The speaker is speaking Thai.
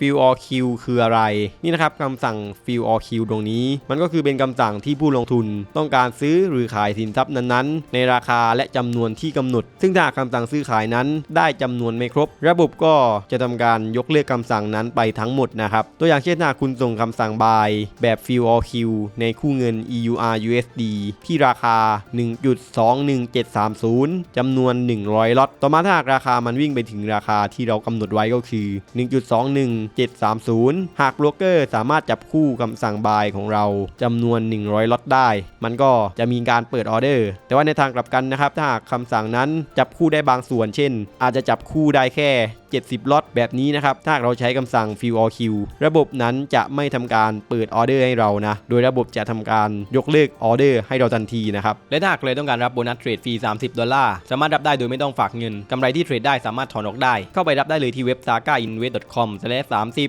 fill all queue คืออะไรนี่นะครับคำสั่ง fill all queue ตรงนี้ มันก็คือเป็นคำสั่งที่ผู้ลงทุนต้องการซื้อหรือขายสินทรัพย์นั้นๆ ในราคาและจำนวนที่กำหนด ซึ่งถ้าคำสั่งซื้อขายนั้นได้จำนวนไม่ครบ ระบบก็จะทำการยกเลิกคำสั่งนั้นไปทั้งหมดนะครับ ตัวอย่างเช่นถ้าคุณส่งคำสั่ง buy แบบ fill all queue ในคู่เงิน EUR USD ที่ราคา 1.21730จำนวน 100ล็อตต่อมาถ้าหากราคามันวิ่งไปถึงราคาที่เรากำหนดไว้ก็คือ1730 หากโบรกเกอร์สามารถจับคู่คำสั่ง buy ของเราจำนวน 100ล็อตได้ มันก็จะมีการเปิดออเดอร์ แต่ว่าในทางกลับกันนะครับ ถ้าหากคำสั่งนั้นจับคู่ได้บางส่วน เช่น อาจจะจับคู่ได้แค่ 70ล็อตแบบนี้นะครับ ถ้าเราใช้คำสั่ง fill all queue ระบบนั้นจะไม่ทำการเปิดออเดอร์ให้เรานะ โดยระบบจะทำการยกเลิกออเดอร์ให้เราทันทีนะครับ และถ้าใครต้องการรับโบนัสเทรดฟรี 30 ดอลลาร์ สามารถรับได้โดยไม่ต้องฝากเงินกำไรที่เทรดได้สามารถถอนออกได้ เข้าไปรับได้เลยที่เว็บ sagainvest.com/30 30